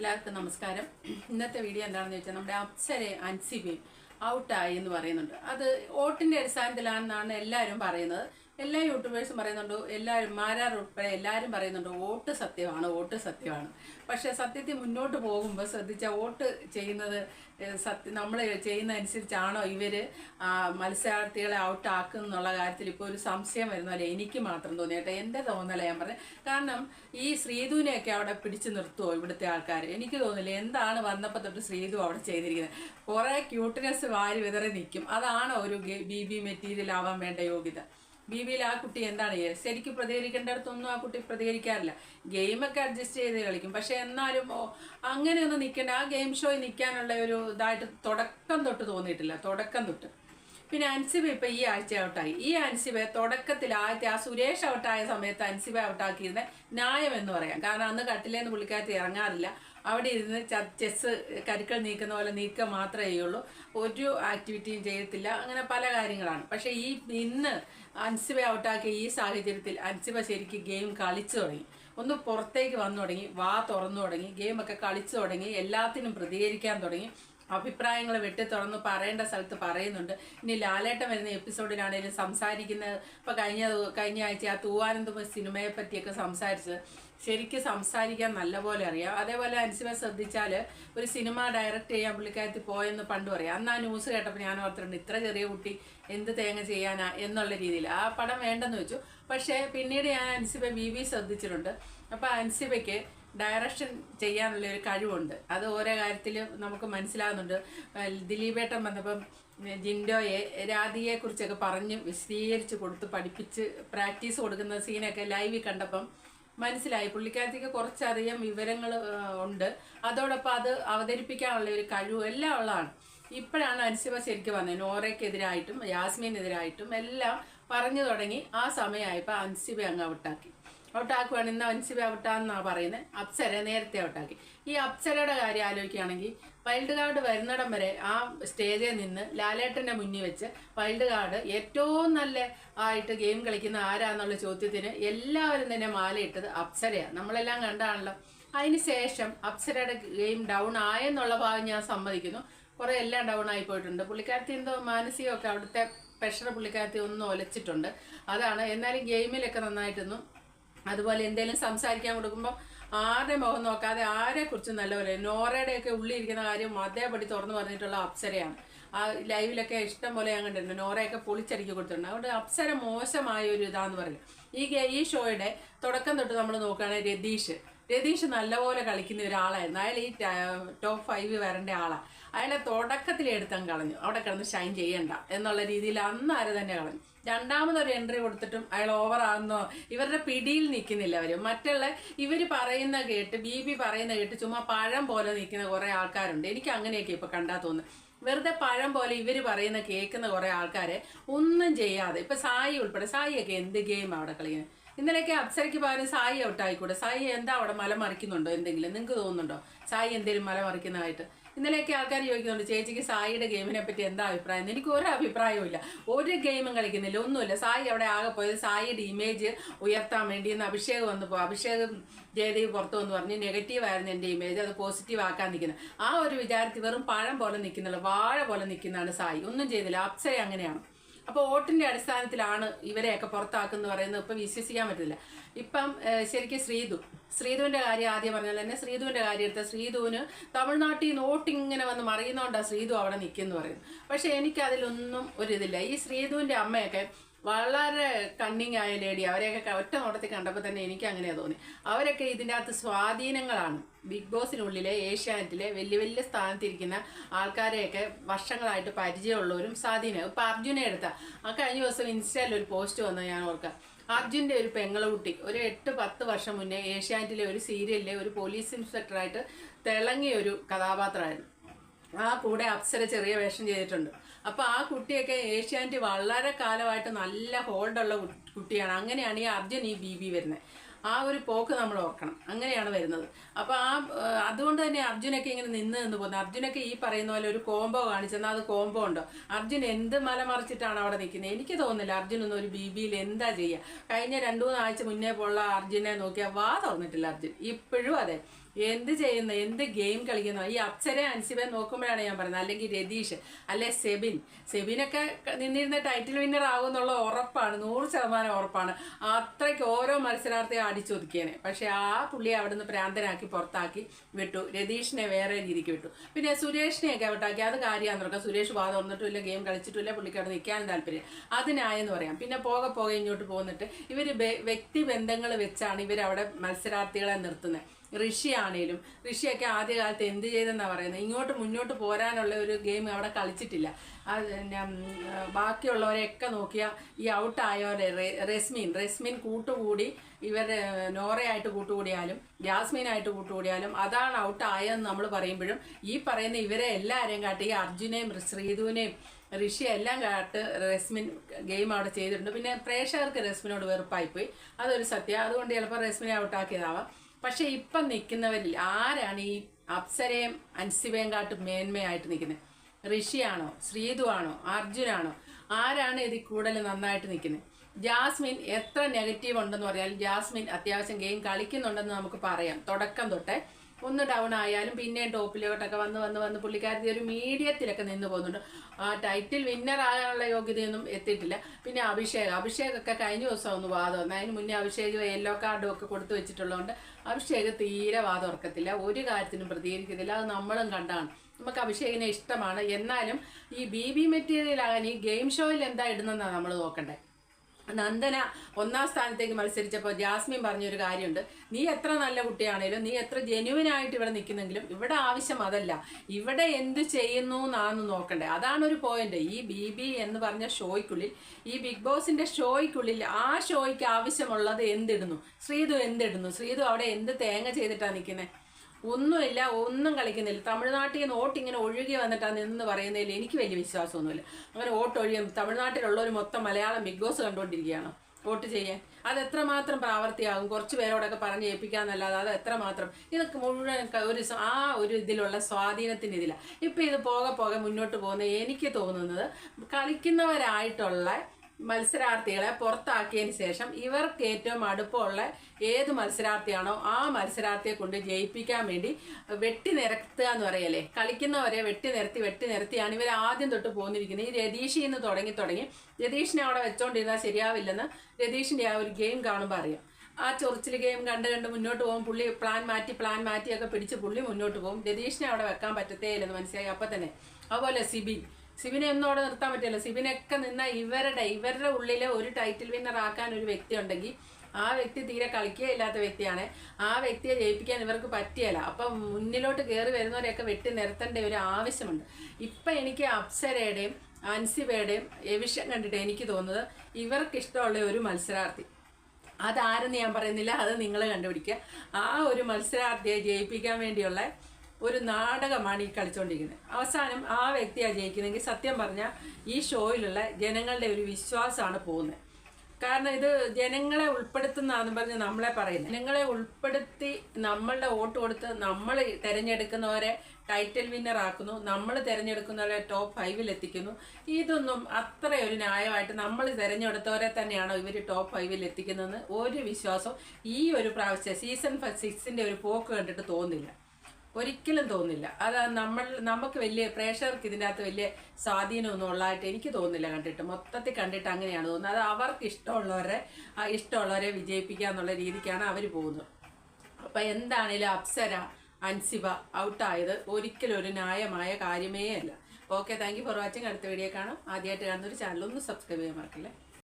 എല്ലാവർക്കും നമസ്കാരം. ഇന്നത്തെ വീഡിയോ എന്താണെന്ന് വെച്ചാൽ നമ്മുടെ അപ്സരെ അൻസിബയും ഔട്ടായി എന്ന് പറയുന്നുണ്ട്. അത് വോട്ടിന്റെ അടിസ്ഥാനത്തിലാണെന്നാണ് എല്ലാവരും പറയുന്നത്. എല്ലാ യൂട്യൂബേഴ്സും പറയുന്നുണ്ട് എല്ലാവരും മാരാർ ഉൾപ്പെടെ എല്ലാവരും പറയുന്നുണ്ട് വോട്ട് സത്യമാണ് വോട്ട് സത്യമാണ്. പക്ഷേ സത്യത്തിൽ മുന്നോട്ട് പോകുമ്പോൾ ശ്രദ്ധിച്ച വോട്ട് ചെയ്യുന്നത് സത്യം നമ്മൾ ചെയ്യുന്നതനുസരിച്ചാണോ ഇവർ മത്സരാർത്ഥികളെ ഔട്ടാക്കും എന്നുള്ള കാര്യത്തിൽ ഇപ്പോൾ ഒരു സംശയം വരുന്ന പോലെ എനിക്ക് മാത്രം തോന്നി. കേട്ടോ എന്റെ തോന്നല ഞാൻ പറഞ്ഞത് കാരണം ഈ ശ്രീധുവിനെയൊക്കെ അവിടെ പിടിച്ചു നിർത്തുമോ ഇവിടുത്തെ ആൾക്കാർ എനിക്ക് തോന്നില്ല എന്താണ് വന്നപ്പോൾ തൊട്ട് ശ്രീധു അവിടെ ചെയ്തിരിക്കുന്നത്. കുറേ ക്യൂട്ട്നെസ് വാരി വിതറി നിൽക്കും. അതാണ് ഒരു ബി ബി മെറ്റീരിയൽ ആവാൻ വേണ്ട യോഗ്യത. ബി ആ കുട്ടി എന്താണ് ശരിക്ക് പ്രതികരിക്കേണ്ടടത്തൊന്നും ആ കുട്ടി പ്രതികരിക്കാറില്ല. ഗെയിമൊക്കെ അഡ്ജസ്റ്റ് ചെയ്ത് കളിക്കും. പക്ഷെ എന്നാലും അങ്ങനെ അങ്ങനെയൊന്നും നിൽക്കേണ്ട. ആ ഗെയിം ഷോയിൽ നിൽക്കാനുള്ള ഒരു ഇതായിട്ട് തുടക്കം തൊട്ട് തോന്നിയിട്ടില്ല. തുടക്കം തൊട്ട്. പിന്നെ അൻസിബ ഇപ്പൊ ഈ ആഴ്ച ഔട്ടായി. ഈ അൻസിബ തുടക്കത്തിൽ ആദ്യത്തെ ആ സുരേഷ് ഔട്ടായ സമയത്ത് അൻസിബ ഔട്ടാക്കിയിരുന്ന ന്യായം എന്ന് പറയാം. കാരണം അന്ന് കട്ടിലേന്ന് പുള്ളിക്കാരത്തി ഇറങ്ങാറില്ല. അവിടെ ഇരുന്ന് ചെസ് കരുക്കൾ നീക്കുന്ന പോലെ നീക്കുക മാത്രമേ ചെയ്യുള്ളൂ. ഒരു ആക്ടിവിറ്റിയും ചെയ്യത്തില്ല. അങ്ങനെ പല കാര്യങ്ങളാണ്. പക്ഷേ ഈ ഇന്ന് അൻസിബ ഔട്ടാക്കിയ ഈ സാഹചര്യത്തിൽ അൻസിബ ശരിക്കും ഗെയിം കളിച്ചു തുടങ്ങി. ഒന്ന് പുറത്തേക്ക് വന്നു തുടങ്ങി വാ തുറന്നു തുടങ്ങി ഗെയിമൊക്കെ കളിച്ചു തുടങ്ങി എല്ലാത്തിനും പ്രതികരിക്കാൻ തുടങ്ങി. അഭിപ്രായങ്ങൾ വെട്ടി തുറന്ന് പറയേണ്ട സ്ഥലത്ത് പറയുന്നുണ്ട്. ഇനി ലാലേട്ടൻ വരുന്ന എപ്പിസോഡിലാണെങ്കിലും സംസാരിക്കുന്നത് ഇപ്പം കഴിഞ്ഞ കഴിഞ്ഞ ആഴ്ച ആ തൂവാനന്തപുരം സിനിമയെ പറ്റിയൊക്കെ സംസാരിച്ചത് ശരിക്കും സംസാരിക്കാൻ നല്ലപോലെ അറിയാം. അതേപോലെ അനുസിമ ശ്രദ്ധിച്ചാൽ ഒരു സിനിമ ഡയറക്റ്റ് ചെയ്യാൻ പുള്ളിക്കാരത്തിൽ പോയെന്ന് പണ്ട് പറയാം അന്ന് ആ ന്യൂസ് കേട്ടപ്പോൾ ഞാൻ ഓർത്തിട്ടുണ്ട് ഇത്ര ചെറിയ കുട്ടി എന്ത് തേങ്ങ ചെയ്യാനാ എന്നുള്ള രീതിയിൽ. ആ പടം വേണ്ടെന്ന് വെച്ചു. പക്ഷേ പിന്നീട് ഞാൻ അനുസിബ ബി ശ്രദ്ധിച്ചിട്ടുണ്ട്. അപ്പോൾ അൻസിബയ്ക്ക് ഡയറക്ഷൻ ചെയ്യാനുള്ള ഒരു കഴിവുണ്ട്. അത് ഓരോ കാര്യത്തിലും നമുക്ക് മനസ്സിലാകുന്നുണ്ട് ദിലീപേട്ടൻ വന്നപ്പം ജിൻഡോയെ രാധിയെ കുറിച്ചൊക്കെ പറഞ്ഞ് വിശദീകരിച്ച് കൊടുത്ത് പഠിപ്പിച്ച് പ്രാക്ടീസ് കൊടുക്കുന്ന സീനൊക്കെ ലൈവിൽ കണ്ടപ്പം മനസ്സിലായി. പുള്ളിക്കാരത്തേക്ക് കുറച്ചധികം വിവരങ്ങൾ ഉണ്ട്. അതോടൊപ്പം അത് അവതരിപ്പിക്കാനുള്ള ഒരു കഴിവ് എല്ലാം ഉള്ളതാണ്. ഇപ്പോഴാണ് അൻസിബ ശരിക്കും വന്നത്. നോറയ്ക്കെതിരായിട്ടും യാസ്മീനെതിരായിട്ടും എല്ലാം പറഞ്ഞു തുടങ്ങി ആ സമയമായപ്പോൾ അൻസിബ അങ്ങ് ഔട്ടാക്കി ഔട്ടാക്കുവാണ്. ഇന്ന് അൻസിബ ഔട്ടാന്നാണ് പറയുന്നത് അപ്സര നേരത്തെ ഔട്ടാക്കി. ഈ അപ്സരയുടെ കാര്യം ആലോചിക്കുകയാണെങ്കിൽ വൈൽഡ് കാർഡ് വരുന്നിടം വരെ ആ സ്റ്റേജിൽ നിന്ന് ലാലേട്ടന്റെ മുന്നിൽ വെച്ച് വൈൽഡ് കാർഡ് ഏറ്റവും നല്ല ആയിട്ട് ഗെയിം കളിക്കുന്ന ആരാന്നുള്ള ചോദ്യത്തിന് എല്ലാവരും തന്നെ മാലയിട്ടത് അപ്സരയാണ് നമ്മളെല്ലാം കണ്ടാണല്ലോ. അതിന് ശേഷം അപ്സരയുടെ ഗെയിം ഡൗൺ ആയെന്നുള്ള ഭാഗം ഞാൻ സമ്മതിക്കുന്നു. കുറെ എല്ലാം ഡൗൺ ആയി പോയിട്ടുണ്ട്. പുള്ളിക്കാരത്തി എന്തോ മാനസികമൊക്കെ അവിടുത്തെ പ്രഷർ പുള്ളിക്കാരത്തി ഒന്ന് ഒലച്ചിട്ടുണ്ട്. അതാണ്. എന്നാലും ഗെയിമിലൊക്കെ നന്നായിട്ടൊന്നും അതുപോലെ എന്തെങ്കിലും സംസാരിക്കാൻ കൊടുക്കുമ്പോൾ ആരുടെ മുഖം നോക്കാതെ ആരെ കുറിച്ചും നല്ലപോലെ നോറയുടെയൊക്കെ ഉള്ളിലിരിക്കുന്ന കാര്യം അതേപടി തുറന്നു പറഞ്ഞിട്ടുള്ള അപ്സരയാണ്. ആ ലൈവിലൊക്കെ ഇഷ്ടം പോലെ ഞാൻ കണ്ടിട്ടുണ്ട്. നോറയൊക്കെ പൊളിച്ചടിക്കി കൊടുത്തിട്ടുണ്ട്. അതുകൊണ്ട് അപ്സര മോശമായ ഒരു ഇതാന്ന് പറയും. ഈ ഈ ഷോയുടെ തുടക്കം തൊട്ട് നമ്മൾ നോക്കുകയാണെങ്കിൽ രതീഷ്. രതീഷ് നല്ലപോലെ കളിക്കുന്ന ഒരാളായിരുന്നു. അയാൾ ഈ ടോപ്പ് ഫൈവ് വരേണ്ട ആളാണ് അയാളെ തുടക്കത്തിൽ എടുത്തങ്ങ് കളഞ്ഞു. അവിടെ കിടന്ന് ഷൈൻ ചെയ്യണ്ട എന്നുള്ള രീതിയിൽ അന്ന് ആരെ തന്നെ കളഞ്ഞു? രണ്ടാമതൊരു എൻട്രി കൊടുത്തിട്ടും അയാൾ ഓവർ ഇവരുടെ പിടിയിൽ നിൽക്കുന്നില്ല അവർ മറ്റുള്ള ഇവർ പറയുന്ന കേട്ട് ബി ബി പറയുന്ന കേട്ട് ചുമ്മാ പഴം പോലെ നിൽക്കുന്ന കുറേ ആൾക്കാരുണ്ട്. എനിക്ക് അങ്ങനെയൊക്കെ ഇപ്പം കണ്ടാ തോന്നുന്നു. വെറുതെ പഴം പോലെ ഇവർ പറയുന്ന കേൾക്കുന്ന കുറേ ആൾക്കാരെ ഒന്നും ചെയ്യാതെ ഇപ്പം സായി ഉൾപ്പെടെ സായിയൊക്കെ എന്ത് ഗെയിം അവിടെ കളിക്കുന്നത് ഇന്നലെയൊക്കെ അപ്സരയ്ക്ക് പകരം സായി ഔട്ടായിക്കൂടെ? സായി എന്താ അവിടെ മല മറിക്കുന്നുണ്ടോ എന്തെങ്കിലും? നിങ്ങൾക്ക് തോന്നുന്നുണ്ടോ? സായി എന്തെങ്കിലും മല മറിക്കുന്നതായിട്ട് ഇന്നലെയൊക്കെ ആൾക്കാർ ചോദിക്കുന്നുണ്ട് ചേച്ചിക്ക് സായിയുടെ ഗെയിമിനെ പറ്റി എന്താ അഭിപ്രായം? എനിക്ക് ഒരു അഭിപ്രായവും ഇല്ല. ഒരു ഗെയിമും കളിക്കുന്നില്ല ഒന്നുമില്ല. സായി അവിടെ ആകെ പോയത് സായിയുടെ ഇമേജ് ഉയർത്താൻ വേണ്ടി ഇന്ന് അഭിഷേക് വന്ന് പോകും അഭിഷേകം ജയദേവ് പുറത്തു വന്ന് പറഞ്ഞ് നെഗറ്റീവ് ആയിരുന്നു എന്റെ ഇമേജ് അത് പോസിറ്റീവ് ആക്കാൻ നിൽക്കുന്നത് ആ ഒരു വിചാരത്തിൽ വെറും പഴം പോലെ നിൽക്കുന്നുള്ളൂ വാഴ പോലെ നിൽക്കുന്നതാണ് സായി. ഒന്നും ചെയ്തില്ല അപ്സര അങ്ങനെയാണ്. അപ്പോൾ വോട്ടിന്റെ അടിസ്ഥാനത്തിലാണ് ഇവരെയൊക്കെ പുറത്താക്കുന്ന പറയുന്നത് ഇപ്പം വിശ്വസിക്കാൻ പറ്റില്ല. ഇപ്പം ശരിക്കും ശ്രീധു ശ്രീധുവിന്റെ കാര്യം ആദ്യം പറഞ്ഞാൽ തന്നെ ശ്രീധുവിന്റെ കാര്യം എടുത്ത ശ്രീധുവിന് തമിഴ്നാട്ടിൽ നിന്ന് വോട്ട് ഇങ്ങനെ വന്ന് മറിയുന്നതുകൊണ്ടാണ് ശ്രീധു അവിടെ നിൽക്കുന്നു പറയുന്നു പക്ഷെ എനിക്കതിലൊന്നും ഒരിതില്ല ഈ ശ്രീധുവിന്റെ അമ്മയൊക്കെ വളരെ കണ്ണിങ് ആയ ലേഡി അവരെയൊക്കെ ഒറ്റ നോട്ടത്തിൽ കണ്ടപ്പോൾ തന്നെ എനിക്ക് അങ്ങനെയാണ് തോന്നി. അവരൊക്കെ ഇതിന്റെ അകത്ത് സ്വാധീനങ്ങളാണ്. ബിഗ് ബോസിനുള്ളിലെ ഏഷ്യാനെറ്റിലെ വലിയ വലിയ സ്ഥാനത്തിരിക്കുന്ന ആൾക്കാരെയൊക്കെ വർഷങ്ങളായിട്ട് പരിചയമുള്ളവരും സ്വാധീനം. ഇപ്പം അർജുനെ എടുത്ത. ആ കഴിഞ്ഞ ദിവസം ഇൻസ്റ്റയിൽ ഒരു പോസ്റ്റ് വന്നത് ഞാൻ ഓർക്കാം. അർജുന്റെ ഒരു പെങ്ങളുകുട്ടി ഒരു എട്ട് പത്ത് വർഷം മുന്നേ ഏഷ്യാനെറ്റിലെ ഒരു സീരിയലിലെ ഒരു പോലീസ് ഇൻസ്പെക്ടറായിട്ട് തിളങ്ങിയ ഒരു കഥാപാത്രമായിരുന്നു. ആ കൂടെ അപ്സര ചെറിയ വേഷം ചെയ്തിട്ടുണ്ട്. അപ്പൊ ആ കുട്ടിയൊക്കെ ഏഷ്യാനെറ്റ് വളരെ കാലമായിട്ട് നല്ല ഹോൾഡുള്ള കുട്ടിയാണ്. അങ്ങനെയാണ് ഈ അർജുൻ ഈ ബി ബി വരുന്നത്. ആ ഒരു പോക്ക് നമ്മൾ ഓർക്കണം. അങ്ങനെയാണ് വരുന്നത്. അപ്പൊ ആ അതുകൊണ്ട് തന്നെ അർജുനൊക്കെ ഇങ്ങനെ നിന്ന് നിന്ന് പോകുന്നത് അർജുനൊക്കെ ഈ പറയുന്ന പോലെ ഒരു കോംബോ കാണിച്ചെന്നാൽ അത് കോംബോ ഉണ്ടോ? അർജുൻ എന്ത് മലമറിച്ചിട്ടാണ് അവിടെ നിൽക്കുന്നത്? എനിക്ക് തോന്നുന്നില്ല അർജുനൊന്നും ഒരു ബി ബിയിൽ എന്താ ചെയ്യുക? കഴിഞ്ഞ രണ്ടു മൂന്നാഴ്ച മുന്നേ പോലുള്ള അർജുനെ നോക്കിയാൽ വാ തുറന്നിട്ടില്ല അർജുൻ. ഇപ്പോഴും അതെ. എന്ത് ചെയ്യുന്ന? എന്ത് ഗെയിം കളിക്കുന്നു? ഈ അപ്സരെ അൻസിബെ നോക്കുമ്പോഴാണ് ഞാൻ പറയുന്നത്. അല്ലെങ്കിൽ രതീഷ് അല്ലെ സെബിൻ. സെബിനൊക്കെ നിന്നിരുന്ന ടൈറ്റിൽ വിന്നർ ആകുമെന്നുള്ള ഉറപ്പാണ്. നൂറ് ശതമാനം ഉറപ്പാണ്. അത്രയ്ക്ക് ഓരോ മത്സരാർത്ഥിയെ അടിച്ചൊതുക്കിയേനെ. പക്ഷെ ആ പുള്ളിയെ അവിടെ നിന്ന് പ്രാന്തനാക്കി പുറത്താക്കി വിട്ടു. രതീഷിനെ വേറെ രീതിക്ക് വിട്ടു. പിന്നെ സുരേഷിനെയൊക്കെ ഔട്ടാക്കി അത് കാര്യമാണെന്ന് നോക്കാം സുരേഷ് വാദം വന്നിട്ടില്ല ഗെയിം കളിച്ചിട്ടില്ല പുള്ളിക്ക് അവിടെ നിൽക്കാൻ താല്പര്യം. അതിനായെന്ന് പറയാം. പിന്നെ പോകെ പോകെ ഇങ്ങോട്ട് പോന്നിട്ട് ഇവർ വ്യക്തി ബന്ധങ്ങൾ വെച്ചാണ് ഇവരവിടെ മത്സരാർത്ഥികളെ നിർത്തുന്നത് ഋഷി ആണേലും ഋഷിയൊക്കെ ആദ്യകാലത്ത് എന്ത് ചെയ്തെന്നാണ് പറയുന്നത്? ഇങ്ങോട്ട് മുന്നോട്ട് പോരാനുള്ള ഒരു ഗെയിം അവിടെ കളിച്ചിട്ടില്ല. പിന്നെ, ബാക്കിയുള്ളവരെയൊക്കെ നോക്കിയാൽ ഈ ഔട്ടായവരെ റെസ്മീൻ റെസ്മിൻ കൂട്ടുകൂടി ഇവരുടെ നോറയായിട്ട് കൂട്ടുകൂടിയാലും ജാസ്മിനായിട്ട് കൂട്ടുകൂടിയാലും അതാണ് ഔട്ട് ആയതെന്ന് നമ്മൾ പറയുമ്പോഴും ഈ പറയുന്ന ഇവരെ എല്ലാവരെയും കാട്ടി ഈ അർജുനെയും ശ്രീധുവിനെയും ഋഷി എല്ലാം കാട്ട് റെസ്മിൻ ഗെയിം അവിടെ ചെയ്തിട്ടുണ്ട്. പിന്നെ പ്രേക്ഷകർക്ക് റെസ്മിനോട് വെറുപ്പായിപ്പോയി. അതൊരു സത്യം. അതുകൊണ്ട് ചിലപ്പോൾ റെസ്മിനെ ഔട്ടാക്കിയതാവാം പക്ഷെ ഇപ്പം നിൽക്കുന്നവരിൽ ആരാണ് ഈ അപ്സരയും അൻസിബയും കാട്ട് മേന്മയായിട്ട് നിൽക്കുന്നത്? ഋഷിയാണോ? ശ്രീതു ആണോ അർജുനാണോ? ആരാണ് ഇതിൽ കൂടുതൽ നന്നായിട്ട് നിൽക്കുന്നത്? ജാസ്മിൻ എത്ര നെഗറ്റീവ് ഉണ്ടെന്ന് പറഞ്ഞാൽ ജാസ്മിൻ അത്യാവശ്യം ഗെയിം കളിക്കുന്നുണ്ടെന്ന് നമുക്ക് പറയാം. തുടക്കം തൊട്ടേ ഒന്ന് ഡൗൺ ആയാലും പിന്നെയും ടോപ്പിലോട്ടൊക്കെ വന്ന് വന്ന് വന്ന് പുള്ളിക്കാരത്തി ഒരു മീഡിയത്തിലൊക്കെ നിന്ന് പോകുന്നുണ്ട്. ആ ടൈറ്റിൽ വിന്നർ ആകാനുള്ള യോഗ്യതയൊന്നും എത്തിയിട്ടില്ല. പിന്നെ അഭിഷേക്. അഭിഷേകൊക്കെ കഴിഞ്ഞ ദിവസം ഒന്ന് വാദം വന്നു. അതിന് മുന്നേ അഭിഷേക് യെല്ലോ കാർഡും ഒക്കെ കൊടുത്തു വെച്ചിട്ടുള്ളതുകൊണ്ട് അഭിഷേക് തീരെ വാദം ഉറക്കത്തില്ല ഒരു കാര്യത്തിനും പ്രതികരിക്കത്തില്ല. അത് നമ്മളും കണ്ടാണ്. നമുക്ക് അഭിഷേകിനെ ഇഷ്ടമാണ്. എന്നാലും ഈ ബി ബി മെറ്റീരിയൽ ആകാൻ ഈ ഗെയിം ഷോയിൽ എന്താ ഇടുന്നതെന്നാണ് നമ്മൾ നോക്കണ്ടേ? നന്ദന ഒന്നാം സ്ഥാനത്തേക്ക് മത്സരിച്ചപ്പോൾ ജാസ്മിൻ പറഞ്ഞൊരു കാര്യമുണ്ട്. നീ എത്ര നല്ല കുട്ടിയാണേലും നീ എത്ര ജെന്യുവനായിട്ട് ഇവിടെ നിൽക്കുന്നെങ്കിലും ഇവിടെ ആവശ്യം അതല്ല. ഇവിടെ എന്ത് ചെയ്യുന്നു എന്നാണ് നോക്കണ്ടേ. അതാണ് ഒരു പോയിന്റ് ഈ ബി ബി എന്ന് പറഞ്ഞ ഷോയ്ക്കുള്ളിൽ ഈ ബിഗ് ബോസിന്റെ ഷോയ്ക്കുള്ളിൽ ആ ഷോയ്ക്ക് ആവശ്യമുള്ളത് എന്തിടുന്നു? ശ്രീതു എന്തിടുന്നു? ശ്രീതു അവിടെ എന്ത് തേങ്ങ ചെയ്തിട്ടാണ് നിൽക്കുന്നത് ഒന്നുമില്ല ഒന്നും കളിക്കുന്നില്ല. തമിഴ്നാട്ടിൽ നിന്ന് വോട്ട് ഇങ്ങനെ ഒഴുകി വന്നിട്ടാണ് നിന്ന് പറയുന്നതിൽ എനിക്ക് വലിയ വിശ്വാസമൊന്നുമില്ല. അങ്ങനെ വോട്ട് ഒഴിയും തമിഴ്നാട്ടിലുള്ളവർ മൊത്തം മലയാളം ബിഗ് ബോസ് കണ്ടുകൊണ്ടിരിക്കുകയാണ്. വോട്ട് ചെയ്യാൻ. അത് എത്രമാത്രം പ്രാവർത്തിയാകും കുറച്ച് പേരോടൊക്കെ പറഞ്ഞ് ഏൽപ്പിക്കാന്നല്ലാതെ അത് എത്രമാത്രം? ഇതൊക്കെ മുഴുവൻ ഒരു ആ ഒരു ഇതിലുള്ള സ്വാധീനത്തിന്റെ ഇതിലാണ് ഇപ്പം ഇത് പോകെ പോകെ മുന്നോട്ട് പോകുന്ന എനിക്ക് തോന്നുന്നത് കളിക്കുന്നവരായിട്ടുള്ള മത്സരാർത്ഥികളെ പുറത്താക്കിയതിന് ശേഷം ഇവർക്ക് ഏറ്റവും അടുപ്പമുള്ള ഏത് മത്സരാർത്ഥിയാണോ ആ മത്സരാർത്ഥിയെ കൊണ്ട് ജയിപ്പിക്കാൻ വേണ്ടി വെട്ടി നിരത്തുക എന്ന് പറയല്ലേ? കളിക്കുന്നവരെ വെട്ടി നിരത്തി വെട്ടി നിരത്തിയാണ് ഇവർ ആദ്യം തൊട്ട് പോന്നിരിക്കുന്നത്. ഈ രതീഷിൽ നിന്ന് തുടങ്ങി തുടങ്ങി. രതീഷിനെ അവിടെ വെച്ചോണ്ടിരുന്നാൽ ശരിയാവില്ലെന്ന് രതീഷിന്റെ ആ ഒരു ഗെയിം കാണുമ്പോൾ അറിയാം. ആ ചൊറിച്ചിൽ ഗെയിം കണ്ട് കണ്ട് മുന്നോട്ട് പോകും. പുള്ളി പ്ലാൻ മാറ്റി പ്ലാൻ മാറ്റിയൊക്കെ പിടിച്ച് പുള്ളി മുന്നോട്ട് പോകും. രതീഷിനെ അവിടെ വെക്കാൻ പറ്റത്തേ ഇല്ലെന്ന് മനസ്സിലായി. അപ്പം തന്നെ അതുപോലെ സിബിൻ. സിബിനെ ഒന്നും അവിടെ നിർത്താൻ പറ്റില്ല. സിബിനൊക്കെ നിന്ന ഇവരുടെ ഇവരുടെ ഉള്ളിലെ ഒരു ടൈറ്റിൽ വിന്നർ ആക്കാൻ ഒരു വ്യക്തി ഉണ്ടെങ്കിൽ ആ വ്യക്തി തീരെ കളിക്കുകയില്ലാത്ത വ്യക്തിയാണ്. ആ വ്യക്തിയെ ജയിപ്പിക്കാൻ ഇവർക്ക് പറ്റിയല്ല. അപ്പം മുന്നിലോട്ട് കയറി വരുന്നവരെയൊക്കെ വെട്ടി നിരത്തേണ്ട ഒരു ആവശ്യമുണ്ട്. ഇപ്പം എനിക്ക് അപ്സരയുടെയും അൻസിബയുടെയും എവിഷൻ കണ്ടിട്ട് എനിക്ക് തോന്നുന്നത് ഇവർക്ക് ഇഷ്ടമുള്ള ഒരു മത്സരാർത്ഥി. അതാരെന്ന് ഞാൻ പറയുന്നില്ല. അത് നിങ്ങൾ കണ്ടുപിടിക്കുക. ആ ഒരു മത്സരാർത്ഥിയെ ജയിപ്പിക്കാൻ വേണ്ടിയുള്ള ഒരു നാടകമാണ് ഈ കളിച്ചുകൊണ്ടിരിക്കുന്നത് അവസാനം ആ വ്യക്തിയാണ് ജയിക്കുന്നതെങ്കിൽ സത്യം പറഞ്ഞാൽ ഈ ഷോയിലുള്ള ജനങ്ങളുടെ ഒരു വിശ്വാസമാണ് പോകുന്നത് കാരണം ഇത് ജനങ്ങളെ ഉൾപ്പെടുത്തുന്നതെന്ന് പറഞ്ഞ് നമ്മളെ പറയുന്നത് ജനങ്ങളെ ഉൾപ്പെടുത്തി നമ്മളുടെ വോട്ട് കൊടുത്ത് നമ്മൾ തിരഞ്ഞെടുക്കുന്നവരെ ടൈറ്റിൽ വിന്നർ ആക്കുന്നു. നമ്മൾ തിരഞ്ഞെടുക്കുന്നവരെ ടോപ്പ് ഫൈവിൽ എത്തിക്കുന്നു. ഇതൊന്നും അത്ര ഒരു ന്യായമായിട്ട് നമ്മൾ തിരഞ്ഞെടുത്തവരെ തന്നെയാണോ ഇവർ ടോപ്പ് ഫൈവിൽ എത്തിക്കുന്നതെന്ന് ഒരു വിശ്വാസം ഈ ഒരു പ്രാവശ്യം സീസൺ സിക്സിന്റെ ഒരു പോക്ക് കണ്ടിട്ട് തോന്നില്ല ഒരിക്കലും തോന്നില്ല. അത് നമ്മൾ നമുക്ക് വലിയ പ്രേക്ഷകർക്ക് ഇതിന്റെ അകത്ത് വലിയ സ്വാധീനമൊന്നും ഉള്ളതായിട്ട് എനിക്ക് തോന്നുന്നില്ല കണ്ടിട്ട്. മൊത്തത്തിൽ കണ്ടിട്ട് അങ്ങനെയാണ് തോന്നുന്നത്. അത് അവർക്ക് ഇഷ്ടമുള്ളവരെ ഇഷ്ടമുള്ളവരെ വിജയിപ്പിക്കുക എന്നുള്ള രീതിക്കാണ് അവർ പോകുന്നത്. അപ്പം എന്താണേലും അപ്സര അൻസിബ ഔട്ടായത് ഒരിക്കലും ഒരു ന്യായമായ കാര്യമേ അല്ല. Okay thank you for watching അടുത്ത വീഡിയോ കാണാം. ആദ്യമായിട്ട് കാണുന്ന ഒരു ചാനൽ ഒന്ന് സബ്സ്ക്രൈബ് ചെയ്യാൻ മറക്കില്ലേ?